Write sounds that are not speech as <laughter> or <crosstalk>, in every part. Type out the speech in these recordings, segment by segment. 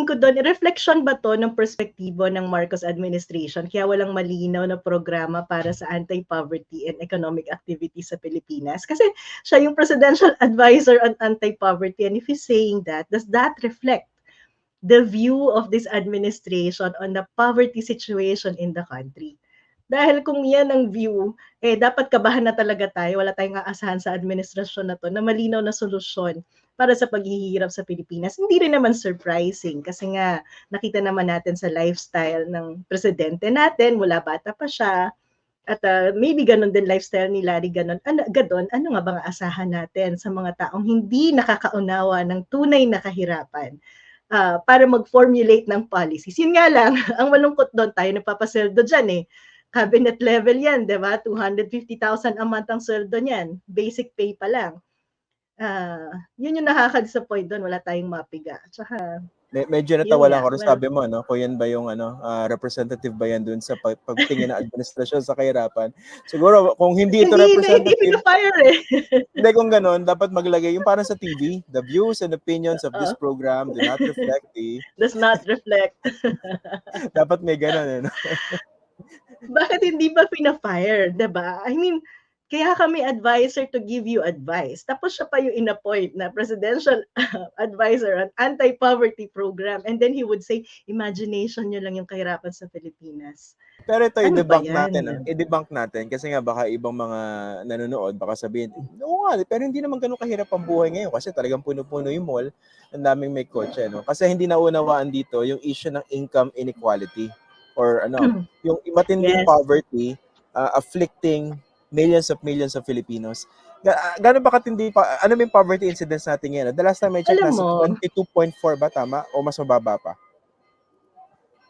tingin ko doon, reflection ba to ng perspektibo ng Marcos administration? Kaya walang malinaw na programa para sa anti-poverty and economic activity sa Pilipinas. Kasi siya yung presidential <laughs> advisor on anti-poverty. And if he's saying that, does that reflect the view of this administration on the poverty situation in the country? Dahil kung yan ang view, eh dapat kabahan na talaga tayo. Wala tayong aasahan sa administrasyon na to na malinaw na solusyon para sa paghihirap sa Pilipinas. Hindi rin naman surprising kasi nga nakita naman natin sa lifestyle ng presidente natin, mula bata pa siya, at uh, maybe ganun din lifestyle ni Larry ganun. Ano, gadon, ano nga bang asahan natin sa mga taong hindi nakakaunawa ng tunay na kahirapan? Uh, para mag-formulate ng policies. Yun nga lang, <laughs> ang malungkot doon tayo nagpapasweldo dyan eh cabinet level yan, di ba? 250,000 a month ang sweldo niyan. Basic pay pa lang. Uh, yun yung nakaka-disappoint doon. Wala tayong mapiga. Tsaka, Me- medyo natawa lang ako well, sabi mo, no? Kung yan ba yung ano, uh, representative ba yan dun sa pag- pagtingin ng administrasyon sa kahirapan. Siguro, kung hindi ito hindi, representative... Hindi, hindi fire eh. <laughs> hindi, kung ganun, dapat maglagay yung parang sa TV, the views and opinions of this program do not reflect the... Does not reflect. <laughs> dapat may ganun, eh, no? <laughs> bakit hindi ba pina-fire, 'di ba? I mean, kaya kami advisor to give you advice. Tapos siya pa yung in-appoint na presidential <laughs> advisor on anti-poverty program. And then he would say, imagination nyo lang yung kahirapan sa Pilipinas. Pero ito, ano i-debunk natin. Ah. I-debunk natin. Kasi nga baka ibang mga nanonood, baka sabihin, oo nga, pero hindi naman ganun kahirap ang buhay ngayon. Kasi talagang puno-puno yung mall. Ang daming may kotse. No? Kasi hindi naunawaan dito yung issue ng income inequality or ano, <clears throat> yung matinding yes. poverty uh, afflicting millions of millions of Filipinos. Ga- Gano'n ba katindi pa, ano yung poverty incidence natin ngayon? The last time I checked, nasa 22.4 ba tama? O mas mababa pa?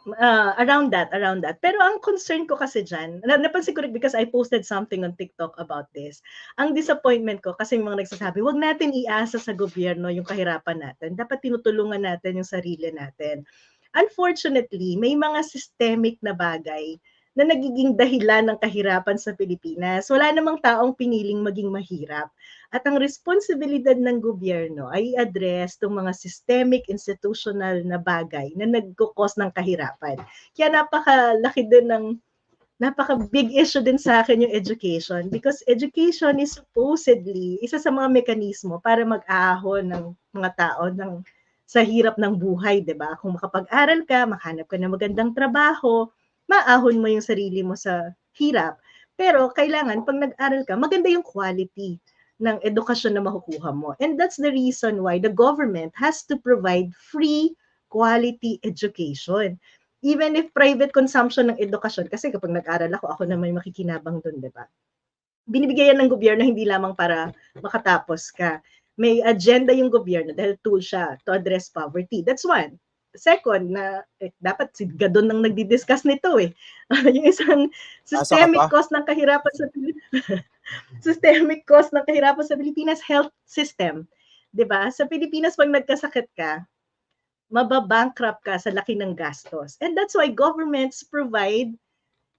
Uh, around that, around that. Pero ang concern ko kasi dyan, napansin ko rin because I posted something on TikTok about this. Ang disappointment ko kasi mga nagsasabi, wag natin iasa sa gobyerno yung kahirapan natin. Dapat tinutulungan natin yung sarili natin. Unfortunately, may mga systemic na bagay na nagiging dahilan ng kahirapan sa Pilipinas. Wala namang taong piniling maging mahirap. At ang responsibilidad ng gobyerno ay address itong mga systemic institutional na bagay na nagkukos ng kahirapan. Kaya napakalaki din ng napaka big issue din sa akin yung education because education is supposedly isa sa mga mekanismo para mag-ahon ng mga tao ng sa hirap ng buhay, 'di ba? Kung makapag-aral ka, makahanap ka ng magandang trabaho, maahon mo yung sarili mo sa hirap. Pero kailangan pag nag-aral ka, maganda yung quality ng edukasyon na makukuha mo. And that's the reason why the government has to provide free quality education. Even if private consumption ng edukasyon, kasi kapag nag-aral ako, ako na may makikinabang doon, di ba? Binibigay yan ng gobyerno hindi lamang para makatapos ka may agenda yung gobyerno dahil tool siya to address poverty. That's one. Second, na eh, dapat si Gadon nang nagdi-discuss nito eh. <laughs> yung isang systemic cause ng kahirapan sa <laughs> systemic cause ng kahirapan sa Pilipinas health system. 'Di ba? Sa Pilipinas pag nagkasakit ka, mababankrupt ka sa laki ng gastos. And that's why governments provide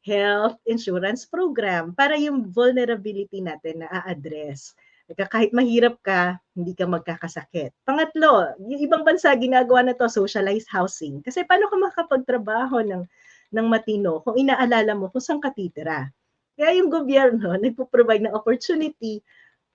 health insurance program para yung vulnerability natin na a-address kahit mahirap ka, hindi ka magkakasakit. Pangatlo, yung ibang bansa ginagawa na to socialized housing. Kasi paano ka makapagtrabaho ng ng matino kung inaalala mo kung saan ka titira. Kaya yung gobyerno <laughs> nagpo-provide ng opportunity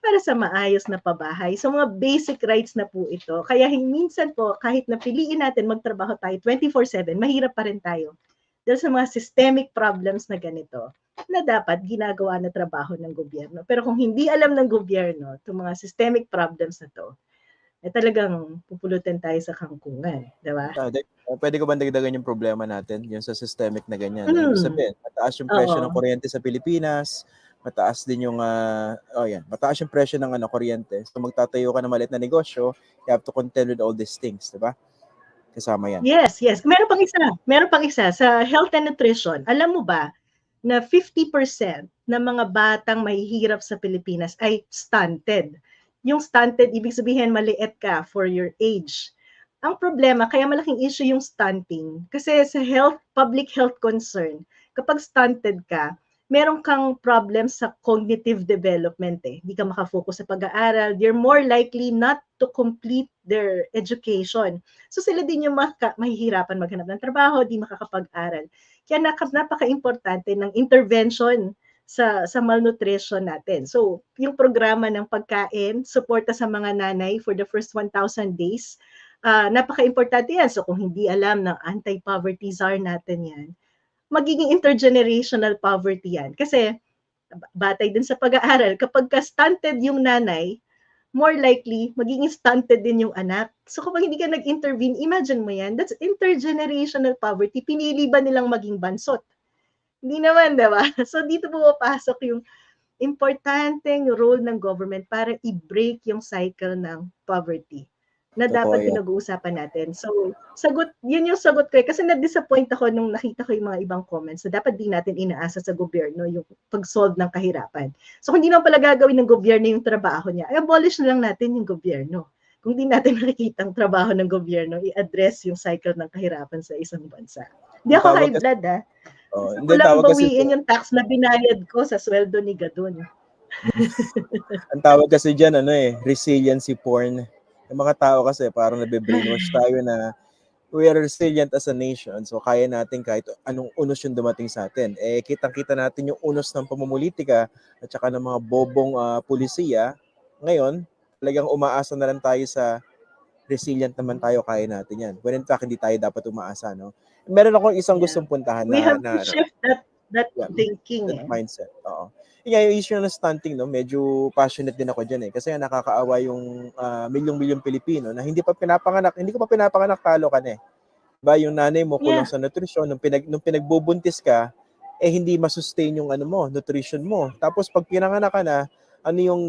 para sa maayos na pabahay. So mga basic rights na po ito. Kaya minsan po kahit napiliin natin magtrabaho tayo 24/7, mahirap pa rin tayo. Dahil sa mga systemic problems na ganito na dapat ginagawa na trabaho ng gobyerno. Pero kung hindi alam ng gobyerno itong mga systemic problems na to, eh talagang pupulutin tayo sa kangkungan, di ba? Uh, pwede ko ba dagdagan yung problema natin, yung sa systemic na ganyan? Mm. Ibig sabihin, mataas yung presyo Oo. ng kuryente sa Pilipinas, mataas din yung uh, oh yan, mataas yung presyo ng ano kuryente. So magtatayo ka ng maliit na negosyo, you have to contend with all these things, di ba? Kasama yan. Yes, yes. Meron pang isa. Meron pang isa sa health and nutrition. Alam mo ba, na 50% ng mga batang mahihirap sa Pilipinas ay stunted. Yung stunted, ibig sabihin maliit ka for your age. Ang problema, kaya malaking issue yung stunting. Kasi sa health, public health concern, kapag stunted ka, meron kang problem sa cognitive development eh. Hindi ka makafocus sa pag-aaral. You're more likely not to complete their education. So sila din yung maka, mahihirapan maghanap ng trabaho, di makakapag-aral. Kaya napaka-importante ng intervention sa sa malnutrition natin. So, yung programa ng pagkain, suporta sa mga nanay for the first 1,000 days, uh, napaka-importante yan. So, kung hindi alam ng anti-poverty czar natin yan, magiging intergenerational poverty yan. Kasi, batay din sa pag-aaral, kapag ka-stunted yung nanay, more likely, magiging stunted din yung anak. So kapag hindi ka nag-intervene, imagine mo yan, that's intergenerational poverty. Pinili ba nilang maging bansot? Hindi naman, di ba? <laughs> So dito pumapasok yung importanteng role ng government para i-break yung cycle ng poverty na dapat yan. pinag-uusapan natin. So, sagot, yun yung sagot ko eh. Kasi na-disappoint ako nung nakita ko yung mga ibang comments na dapat di natin inaasa sa gobyerno yung pag-solve ng kahirapan. So, kung hindi naman pala gagawin ng gobyerno yung trabaho niya, ay abolish na lang natin yung gobyerno. Kung di natin <laughs> nakikita ang trabaho ng gobyerno, i-address yung cycle ng kahirapan sa isang bansa. Hindi ako high blood ah. Oh, Gusto hindi, ko lang bawiin yung tax na binayad ko sa sweldo ni Gadon. <laughs> Ang tawag kasi dyan, ano eh, resiliency porn. Yung mga tao kasi parang nabe-brainwash tayo na we are resilient as a nation. So kaya natin kahit anong unos yung dumating sa atin. Eh kitang-kita natin yung unos ng pamumulitika at saka ng mga bobong ah, pulisiya. Ngayon, talagang umaasa na lang tayo sa resilient naman tayo, kaya natin yan. When in fact, hindi tayo dapat umaasa, no? Meron akong isang Yeah. gustong puntahan We na, have na, to shift that that Yeah. thinking that eh. mindset. Oo. Nga, yung issue ng stunting, no, medyo passionate din ako dyan eh. Kasi nakakaawa yung ah, milyong-milyong Pilipino na hindi pa pinapanganak, hindi ko pa pinapanganak, talo ka na eh. Ba, yung nanay mo kulang Yeah. sa nutrisyon, nung, pinag, nung pinagbubuntis ka, eh hindi masustain yung ano mo, nutrition mo. Tapos pag pinanganak ka na, ano yung,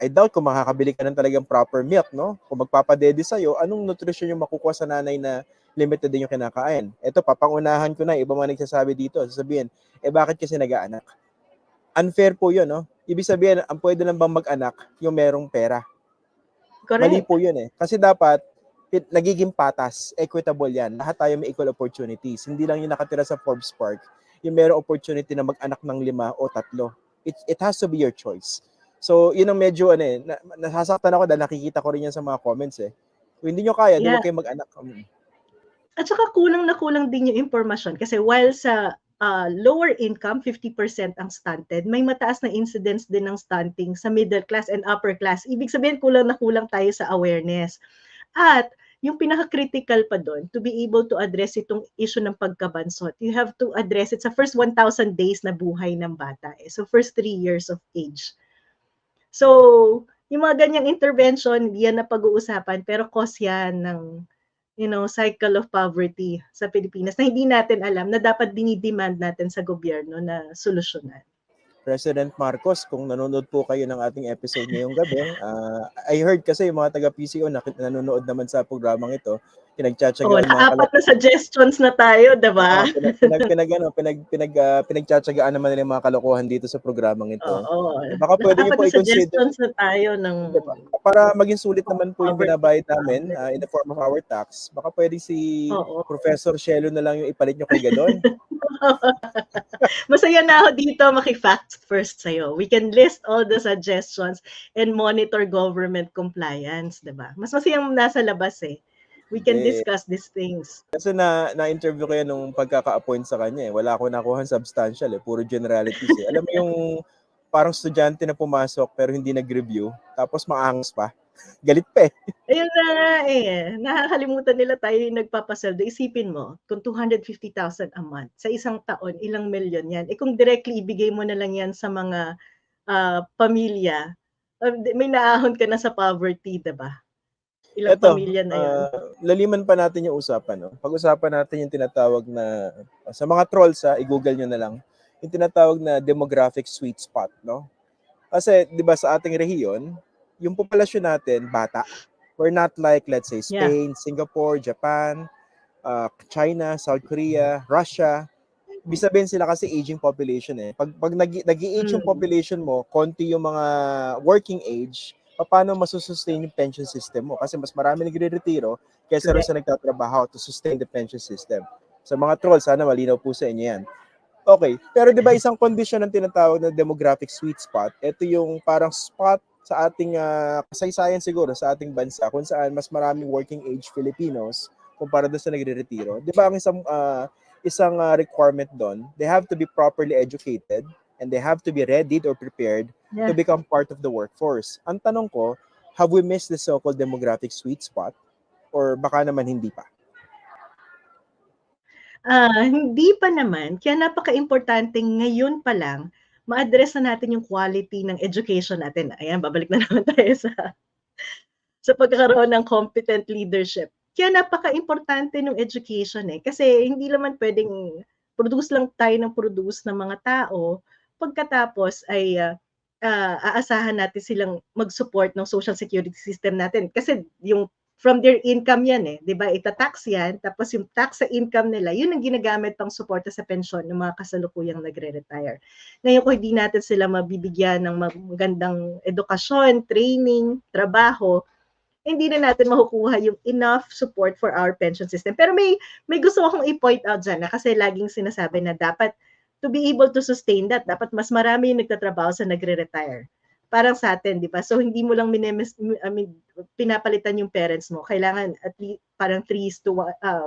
I doubt kung makakabili ka ng talagang proper milk, no? Kung magpapadede sa'yo, anong nutrition yung makukuha sa nanay na limited din yung kinakain? Ito, papangunahan ko na, iba mga nagsasabi dito, sasabihin, eh bakit kasi nag-aanak? Unfair po yun, no? Ibig sabihin, ang pwede lang bang mag-anak yung merong pera. Mali Correct. po yun eh. Kasi dapat, pit- nagiging patas, equitable yan. Lahat tayo may equal opportunities. Hindi lang yung nakatira sa Forbes Park, yung merong opportunity na mag-anak ng lima o tatlo. It, it has to be your choice. So, yun ang medyo, ano eh, na, nasasaktan ako dahil nakikita ko rin yan sa mga comments eh. Kung hindi nyo kaya, di Yeah. huwag kayo mag-anak. Mm. At saka kulang na kulang din yung impormasyon kasi while sa uh, lower income, 50% ang stunted, may mataas na incidence din ng stunting sa middle class and upper class. Ibig sabihin kulang na kulang tayo sa awareness. At yung pinaka-critical pa doon, to be able to address itong issue ng pagkabansot, you have to address it sa first 1,000 days na buhay ng bata. Eh. So first three years of age. So, yung mga ganyang intervention, yan na pag-uusapan, pero cause yan ng you know, cycle of poverty sa Pilipinas na hindi natin alam na dapat dinidemand natin sa gobyerno na solusyonan. President Marcos, kung nanonood po kayo ng ating episode ngayong gabi, ah, I heard kasi yung mga taga-PCO na nanonood naman sa programang ito, Oh, pinagtsatsagaan mga apat na suggestions na tayo, 'di ba? Ah, pinag, pinag, pinag, ano, pinag, pinag, ah, pinagtsatsagaan naman nila yung mga kalokohan dito sa programang ito. Oo. Baka pwede niyo po i-consider suggestions na tayo ng Diba? para maging sulit naman po yung binabayad namin ah, in the form of our tax. Baka pwede si Oo. Professor Shelo na lang yung ipalit nyo kay Gadon. <laughs> <laughs> Masaya na ako dito maki-fact first sa'yo. We can list all the suggestions and monitor government compliance, 'di ba? Mas masayang nasa labas eh. We can Eh, discuss these things. Kasi na, na-interview ko yan nung pagkaka-appoint sa kanya eh. Wala ako nakuha substantial eh. Puro generalities eh. Alam mo yung parang estudyante na pumasok pero hindi nag-review. Tapos maangas pa. <laughs> Galit pa eh. Ayun na nga eh. Nakakalimutan nila tayo yung nagpapasweldo. Isipin mo, kung 250,000 a month, sa isang taon, ilang milyon yan. Eh kung directly ibigay mo na lang yan sa mga ah, pamilya, ah, may naahon ka na sa poverty, diba? Ilang Eto, pamilya na yan. ah, laliman pa natin yung usapan. No? Pag-usapan natin yung tinatawag na, sa mga trolls ha, i-google nyo na lang, yung tinatawag na demographic sweet spot. No? Kasi, di ba sa ating rehiyon, yung populasyon natin, bata. We're not like, let's say, Yeah. Spain, Singapore, Japan, ah, China, South Korea, Russia. Ibig sabihin sila kasi aging population eh. Pag, pag nag, nag-age yung Mm. population mo, konti yung mga working age, paano masusustain yung pension system mo? Kasi mas marami nagre-retiro kaysa rin sa nagtatrabaho to sustain the pension system. Sa mga trolls, sana malinaw po sa inyo yan. Okay. Pero 'di ba isang kondisyon ng tinatawag na demographic sweet spot, ito yung parang spot sa ating ah, kasaysayan siguro sa ating bansa kung saan mas maraming working age Filipinos kumpara doon sa nagre-retiro. 'Di ba ang isang ah, isang ah, requirement doon, they have to be properly educated and they have to be ready or prepared Yeah. to become part of the workforce. Ang tanong ko, have we missed the so-called demographic sweet spot or baka naman hindi pa? Ah, hindi pa naman, kaya napaka-importante ngayon pa lang ma-address na natin yung quality ng education natin. Ayan, babalik na <laughs> naman tayo sa sa pagkakaroon ng competent leadership. Kaya napaka-importante ng education eh. Kasi hindi naman pwedeng produce lang tayo ng produce ng mga tao pagkatapos ay ah, ah, aasahan natin silang mag-support ng social security system natin. Kasi yung from their income yan eh, 'di ba? Ita-tax yan, tapos yung tax sa income nila, yun ang ginagamit pang suporta sa pensyon ng mga kasalukuyang nagre-retire. Ngayon kung hindi natin sila mabibigyan ng magandang edukasyon, training, trabaho, hindi na natin makukuha yung enough support for our pension system. Pero may may gusto akong i-point out dyan na kasi laging sinasabi na dapat to be able to sustain that, dapat mas marami yung nagtatrabaho sa nagre-retire. Parang sa atin, di ba? So, hindi mo lang minemis, I mean, pinapalitan yung parents mo. Kailangan at least parang 3 to ah,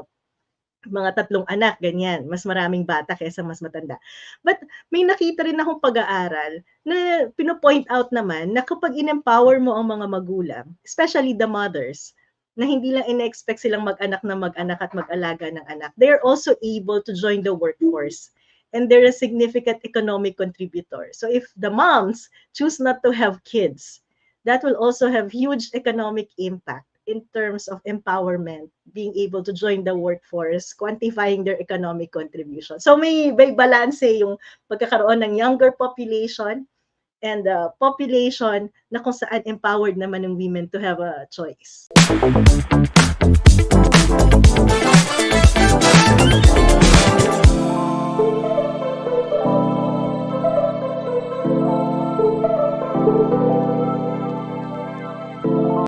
mga tatlong anak, ganyan. Mas maraming bata kaysa mas matanda. But may nakita rin akong pag-aaral na pino-point out naman na kapag in-empower mo ang mga magulang, especially the mothers, na hindi lang in-expect silang mag-anak na mag-anak at mag-alaga ng anak, they're also able to join the workforce. And they're a significant economic contributor. So if the moms choose not to have kids, that will also have huge economic impact in terms of empowerment, being able to join the workforce, quantifying their economic contribution. So may, may balance yung pagkakaroon ng younger population and the population na kung saan empowered naman ng women to have a choice.